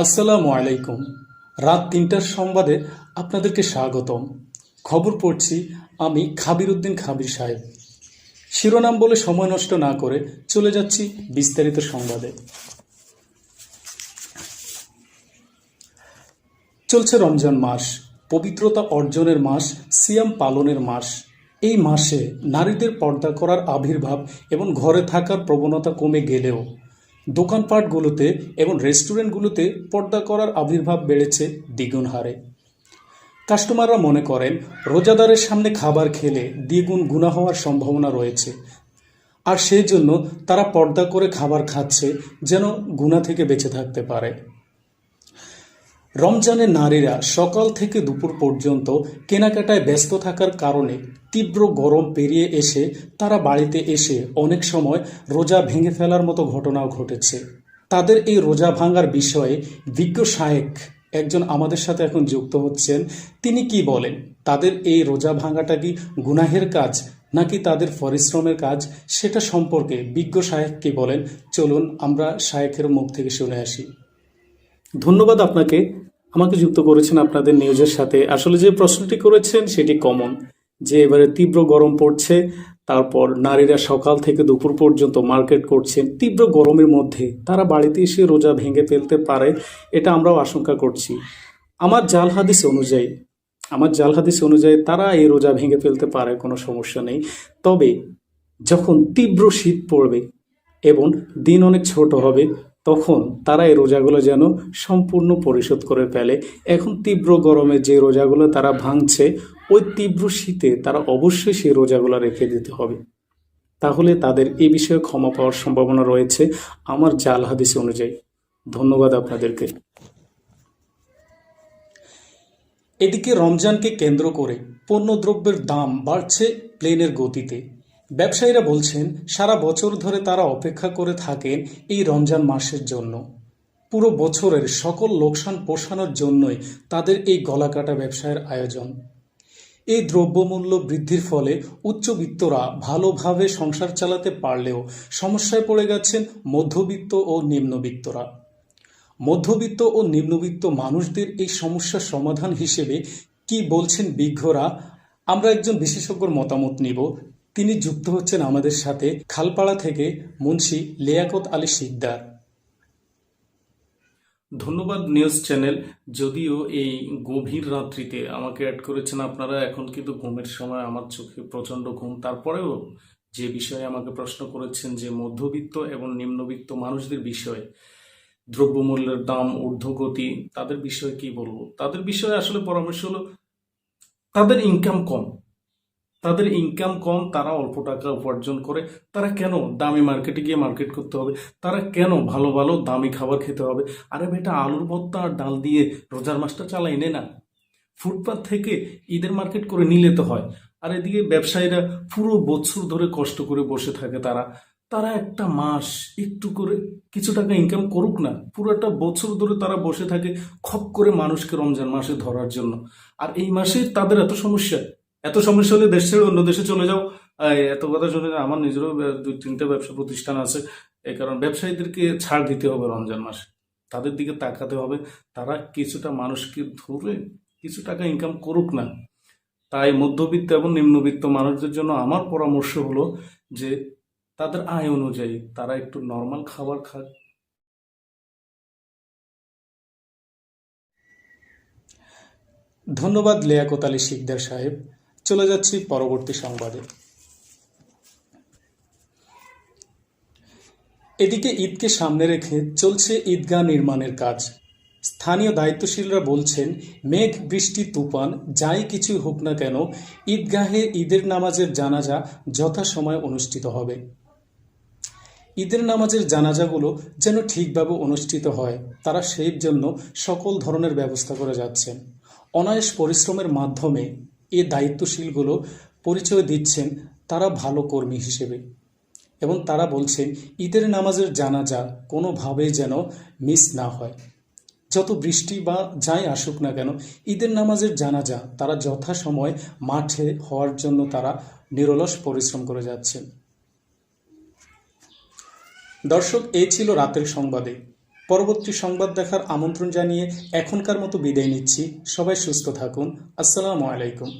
আসসালামু আলাইকুম। রাত তিনটার সংবাদে আপনাদেরকে স্বাগতম। খবর পড়ছি আমি খাবির উদ্দিন খাবির সাহেব। শিরোনাম বলে সময় নষ্ট না করে চলে যাচ্ছি বিস্তারিত সংবাদে। চলছে রমজান মাস, পবিত্রতা অর্জনের মাস, সিয়াম পালনের মাস। এই মাসে নারীদের পর্দা করার আবির্ভাব এবং ঘরে থাকার প্রবণতা কমে গেলেও দোকানপাটগুলোতে এবং রেস্টুরেন্টগুলোতে পর্দা করার আবির্ভাব বেড়েছে দ্বিগুণ হারে। কাস্টমাররা মনে করেন, রোজাদারের সামনে খাবার খেলে দ্বিগুণ গুণা হওয়ার সম্ভাবনা রয়েছে। আর সেই জন্য তারা পর্দা করে খাবার খাচ্ছে যেন গুণা থেকে বেঁচে থাকতে পারে। রমজানে নারীরা সকাল থেকে দুপুর পর্যন্ত কেনাকাটায় ব্যস্ত থাকার কারণে তীব্র গরম পেরিয়ে এসে তারা বাড়িতে এসে অনেক সময় রোজা ভেঙে ফেলার মতো ঘটনাও ঘটেছে। তাদের এই রোজা ভাঙার বিষয়ে বিজ্ঞ শায়েক একজন আমাদের সাথে এখন যুক্ত হচ্ছেন। তিনি কি বলেন? তাদের এই রোজা ভাঙাটা কি গুনাহের কাজ নাকি তাদের পরিশ্রমের কাজ? সেটা সম্পর্কে বিজ্ঞ শায়েক কি বলেন? চলুন আমরা শায়েকের মুখ থেকে শুনে আসি। ধন্যবাদ আপনাকে। আমাকে যুক্ত করেছেন আপনাদের নিউজের সাথে। আসলে যে প্রশ্নটি করেছেন সেটি কমন যে এবারে তীব্র গরম পড়ছে, তারপর নারীরা সকাল থেকে দুপুর পর্যন্ত মার্কেট করছেন, তীব্র গরমের মধ্যে। তারা বাড়িতে এসে রোজা ভেঙে ফেলতে পারে, এটা আমরাও আশঙ্কা করছি। আমার জাল হাদিস অনুযায়ী, আমার জাল হাদিস অনুযায়ী তারা এই রোজা ভেঙে ফেলতে পারে, কোনো সমস্যা নেই। তবে যখন তীব্র শীত পড়বে এবং দিন অনেক ছোট হবে তখন তারা এই রোজাগুলো যেন সম্পূর্ণ পরিশোধ করে ফেলে। এখন তীব্র গরমে যে রোজাগুলো তারা ভাঙছে, ওই তীব্র শীতে তারা অবশ্যই সেই রোজাগুলো রেখে দিতে হবে। তাহলে তাদের এ বিষয়ে ক্ষমা পাওয়ার সম্ভাবনা রয়েছে আমার জাল হাদিস অনুযায়ী। ধন্যবাদ আপনাদেরকে। এদিকে রমজানকে কেন্দ্র করে পণ্যদ্রব্যের দাম বাড়ছে প্লেনের গতিতে। ব্যবসায়ীরা বলছেন, সারা বছর ধরে তারা অপেক্ষা করে থাকেন এই রমজান মাসের জন্য। পুরো বছরের সকল লোকসান পোষানোর জন্যই তাদের এই গলাকাটা ব্যবসায়ের আয়োজন। এই দ্রব্যমূল্য বৃদ্ধির ফলে উচ্চবিত্তরা ভালোভাবে সংসার চালাতে পারলেও সমস্যায় পড়ে গেছেন মধ্যবিত্ত ও নিম্নবিত্তরা। মধ্যবিত্ত ও নিম্নবিত্ত মানুষদের এই সমস্যার সমাধান হিসেবে কি বলছেন বিজ্ঞরা আমরা একজন বিশেষজ্ঞর মতামত নিব। তিনি যুক্ত হচ্ছেন আমাদের সাথে খালপাড়া থেকে মুন্সি লিয়াকত আলী শিকদার। ধন্যবাদ নিউজ চ্যানেল। যদিও এই গভীর রাত্রিতে আমাকে অ্যাড করেছেন আপনারা, এখন কিন্তু ঘুমের সময় আমার চোখে প্রচণ্ড ঘুম। তারপরেও যে বিষয়ে আমাকে প্রশ্ন করেছেন যে মধ্যবিত্ত এবং নিম্নবিত্ত মানুষদের বিষয়ে, দ্রব্যমূল্যের দাম, ঊর্ধ্বগতি, তাদের বিষয়ে কি বলব? তাদের বিষয়ে আসলে পরামর্শ হলো, তাদের ইনকাম কম। তাদের ইনকাম কম, তারা অল্প টাকা উপার্জন করে, তারা কেন দামি মার্কেটে গিয়ে মার্কেট করতে হবে? তারা কেন ভালো ভালো দামি খাবার খেতে হবে? আরে বেটা, আলুর ভর্তা আর ডাল দিয়ে রোজার মাসটা চালাই নে না। ফুটপাথ থেকে ঈদের মার্কেট করে নিলে তো হয়। আর এদিকে ব্যবসায়ীরা পুরো বছর ধরে কষ্ট করে বসে থাকে তারা। তারা একটা মাস একটু করে কিছু টাকা ইনকাম করুক না পুরো একটা বছর ধরে তারা বসে থাকে খপ করে মানুষকে রমজান মাসে ধরার জন্য। আর এই মাসে তাদের এত সমস্যা। এত সমস্যা হলে দেশ ছেড়ে অন্য দেশে চলে যাও। এত কথা শুনে আমার নিজেরও দুই, তিনটে ব্যবসা প্রতিষ্ঠান আছে। এই কারণ ব্যবসায়ীদেরকে ছাড় দিতে হবে রমজান মাসে। তাদের দিকে তাকাতে হবে। তারা কিছুটা মানুষকে ধরে কিছু টাকা ইনকাম করুক না। তাই মধ্যবিত্ত এবং নিম্নবিত্ত মানুষদের জন্য আমার পরামর্শ হলো যে তাদের আয় অনুযায়ী তারা একটু নর্মাল খাবার খাক। ধন্যবাদ লিয়াকত আলী শিকদার সাহেব। চলে যাচ্ছি পরবর্তী সংবাদে। এদিকে ঈদকে সামনে রেখে চলছে ঈদগাহ নির্মাণের কাজ। স্থানীয় দায়িত্বশীলরা বলছেন, মেঘ, বৃষ্টি, তুফান, যাই কিছু হোক না কেন, ঈদগাহে ঈদের নামাজের জানাজা যথাসময়ে অনুষ্ঠিত হবে। ঈদের নামাজের জানাজাগুলো যেন ঠিকভাবে অনুষ্ঠিত হয়, তারা সেই জন্য সকল ধরনের ব্যবস্থা করে যাচ্ছেন। অনায়াস পরিশ্রমের মাধ্যমে এ দায়িত্বশীলগুলো পরিচয় দিচ্ছেন তারা ভালো কর্মী হিসেবে। এবং তারা বলছেন, ঈদের নামাজের জানাজা কোনোভাবেই যেন মিস না হয়। যত বৃষ্টি বা যাই আসুক না কেন, ঈদের নামাজের জানাজা তারা যথাসময় মাঠে হওয়ার জন্য তারা নিরলস পরিশ্রম করে যাচ্ছেন। দর্শক, এই ছিল রাতের সংবাদে। পরবর্তী সংবাদ দেখার আমন্ত্রণ জানিয়ে এখনকার মতো বিদায় নিচ্ছি। সবাই সুস্থ থাকুন। আসসালামু আলাইকুম।